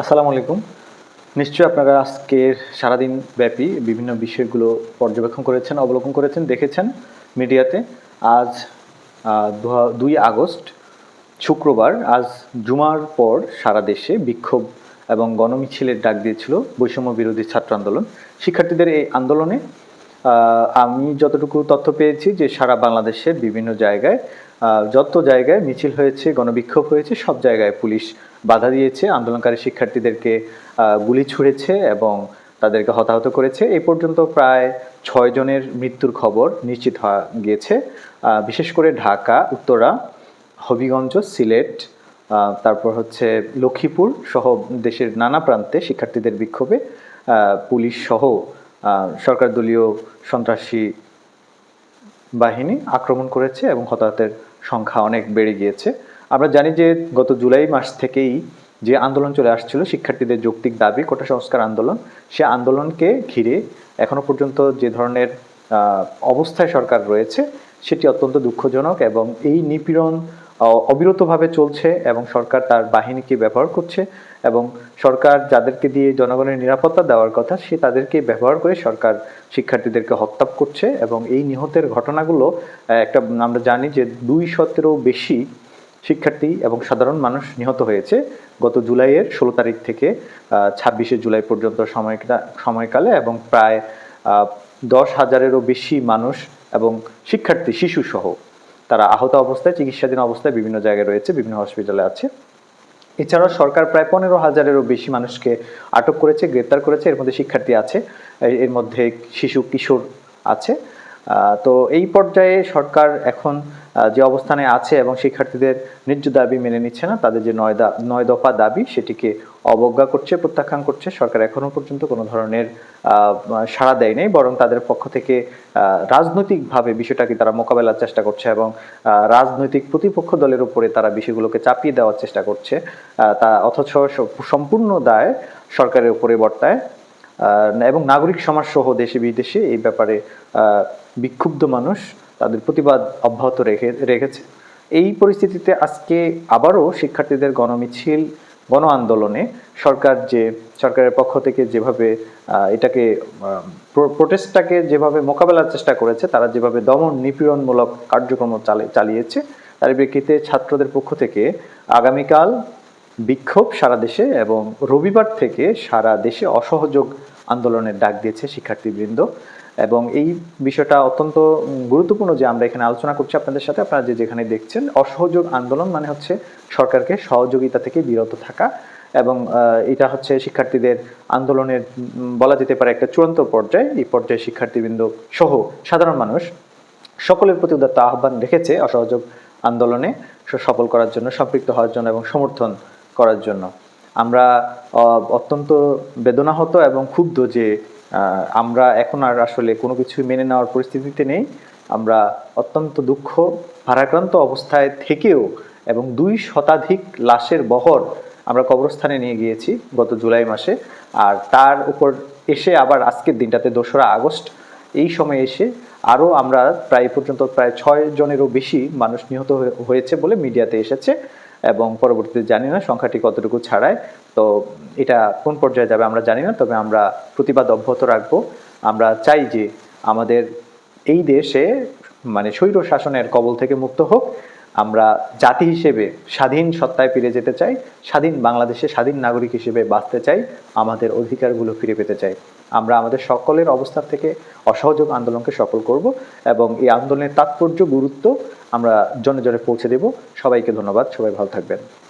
আসসালামু আলাইকুম। নিশ্চয়ই আপনারা আজকের সারাদিন ব্যাপী বিভিন্ন বিষয়গুলো পর্যবেক্ষণ করেছেন, অবলোকন করেছেন, দেখেছেন মিডিয়াতে। আজ দুই আগস্ট, শুক্রবার, আজ জুমার পর সারা দেশে বিক্ষোভ এবং গণমিছিলের ডাক দিয়েছিল বৈষম্য বিরোধী ছাত্র আন্দোলন। শিক্ষার্থীদের এই আন্দোলনে আমি যতটুকু তথ্য পেয়েছি যে সারা বাংলাদেশের বিভিন্ন জায়গায় যত জায়গায় মিছিল হয়েছে, গণবিক্ষোভ হয়েছে, সব জায়গায় পুলিশ বাধা দিয়েছে, আন্দোলনকারী শিক্ষার্থীদেরকে গুলি ছুঁড়েছে এবং তাদেরকে হতাহত করেছে। এই পর্যন্ত প্রায় ছয় জনের মৃত্যুর খবর নিশ্চিত হওয়া গিয়েছে। বিশেষ করে ঢাকা, উত্তরা, হবিগঞ্জ, সিলেট তারপর হচ্ছে লক্ষ্মীপুর সহ দেশের নানা প্রান্তে শিক্ষার্থীদের বিক্ষোভে পুলিশ সহ সরকার দলীয় সন্ত্রাসী বাহিনী আক্রমণ করেছে এবং হতাহতের সংখ্যা অনেক বেড়ে গিয়েছে। আমরা জানি যে গত জুলাই মাস থেকেই যে আন্দোলন চলে আসছিল, শিক্ষার্থীদের যৌক্তিক দাবি, কোটা সংস্কার আন্দোলন, সে আন্দোলনকে ঘিরে এখনও পর্যন্ত যে ধরনের অবস্থায় সরকার রয়েছে, সেটি অত্যন্ত দুঃখজনক এবং এই নিপীড়ন অবিরতভাবে চলছে এবং সরকার তার বাহিনীকে ব্যবহার করছে এবং সরকার যাদেরকে দিয়ে জনগণের নিরাপত্তা দেওয়ার কথা, সে তাদেরকে ব্যবহার করে সরকার শিক্ষার্থীদেরকে হত্যা করছে এবং এই নিহতের ঘটনাগুলো একটা, আমরা জানি যে দুই শতেরও বেশি শিক্ষার্থী এবং সাধারণ মানুষ নিহত হয়েছে গত জুলাইয়ের ষোলো তারিখ থেকে ছাব্বিশে জুলাই পর্যন্ত সময়টা, সময়কালে এবং প্রায় দশ হাজারেরও বেশি মানুষ এবং শিক্ষার্থী শিশু সহ তারা আহত অবস্থায়, চিকিৎসাধীন অবস্থায় বিভিন্ন জায়গায় রয়েছে, বিভিন্ন হসপিটালে আছে। এছাড়াও সরকার প্রায় পনেরো হাজারেরও বেশি মানুষকে আটক করেছে, গ্রেপ্তার করেছে। এর মধ্যে শিক্ষার্থী আছে, এর- মধ্যে শিশু, কিশোর আছে। তো এই পর্যায়ে সরকার এখন যে অবস্থানে আছে এবং শিক্ষার্থীদের ন্যায্য দাবি মেনে নিচ্ছে না, তাদের যে নয় নয় দফা দাবি সেটিকে অবজ্ঞা করছে, প্রত্যাখ্যান করছে। সরকার এখনও পর্যন্ত কোনো ধরনের সাড়া দেয় নাই, বরং তাদের পক্ষ থেকে রাজনৈতিকভাবে বিষয়টাকে তারা মোকাবেলার চেষ্টা করছে এবং রাজনৈতিক প্রতিপক্ষ দলের উপরে তারা বিষয়গুলোকে চাপিয়ে দেওয়ার চেষ্টা করছে। তা অথচ সম্পূর্ণ দায় সরকারের উপরে বর্তায়। এবং নাগরিক সমাজ সহ দেশে বিদেশে এই ব্যাপারে বিক্ষুব্ধ মানুষ তাদের প্রতিবাদ অব্যাহত রেখে, রেখেছে। এই পরিস্থিতিতে আজকে আবারও শিক্ষার্থীদের গণমিছিল, গণ আন্দোলনে সরকার যে, সরকারের পক্ষ থেকে যেভাবে এটাকে প্রোটেস্টটাকে যেভাবে মোকাবেলার চেষ্টা করেছে, তারা যেভাবে দমন নিপীড়নমূলক কার্যক্রম চালে- চালিয়েছে, তার প্রেক্ষিতে ছাত্রদের পক্ষ থেকে আগামীকাল বিক্ষোভ সারা দেশে এবং রবিবার থেকে সারা দেশে অসহযোগ আন্দোলনের ডাক দিয়েছে শিক্ষার্থীবৃন্দ। এবং এই বিষয়টা অত্যন্ত গুরুত্বপূর্ণ যে আমরা এখানে আলোচনা করছি আপনাদের সাথে। আপনারা যে যেখানে দেখছেন, অসহযোগ আন্দোলন মানে হচ্ছে সরকারকে সহযোগিতা থেকে বিরত থাকা এবং এটা হচ্ছে শিক্ষার্থীদের আন্দোলনের বলা যেতে পারে একটা চূড়ান্ত পর্যায়ে। এই পর্যায়ে শিক্ষার্থীবৃন্দ সহ সাধারণ মানুষ সকলের প্রতি উদাত্ত আহ্বান রেখেছে অসহযোগ আন্দোলনে সফল করার জন্য, সম্পৃক্ত হওয়ার জন্য এবং সমর্থন করার জন্য। আমরা অত্যন্ত বেদনাহত এবং ক্ষুব্ধ যে আমরা এখন আর আসলে কোনো কিছু মেনে নেওয়ার পরিস্থিতিতে নেই। আমরা অত্যন্ত দুঃখ, ভারাক্রান্ত অবস্থায় থেকেও এবং দুই শতাধিক লাশের বহর আমরা কবরস্থানে নিয়ে গিয়েছি গত জুলাই মাসে। আর তার উপর এসে আবার আজকের দিনটাতে দোসরা আগস্ট, এই সময় এসে আরও আমরা প্রায় পর্যন্ত প্রায় ছয় জনেরও বেশি মানুষ নিহত হয়েছে বলে মিডিয়াতে এসেছে। এবং পরবর্তীতে জানি না সংখ্যাটি কতটুকু ছাড়ায়। তো এটা কোন পর্যায়ে যাবে আমরা জানি না, তবে আমরা প্রতিবাদ অব্যাহত রাখব। আমরা চাই যে আমাদের এই দেশে মানে স্বৈর শাসনের কবল থেকে মুক্ত হোক। আমরা জাতি হিসেবে স্বাধীন সত্তায় ফিরে যেতে চাই, স্বাধীন বাংলাদেশে স্বাধীন নাগরিক হিসেবে বাঁচতে চাই, আমাদের অধিকারগুলো ফিরে পেতে চাই। আমরা আমাদের সকলের অবস্থান থেকে অসহযোগ আন্দোলনকে সফল করব এবং এই আন্দোলনের তাৎপর্য, গুরুত্ব আমরা জনে জনে পৌঁছে দেব। সবাইকে ধন্যবাদ। সবাই ভালো থাকবেন।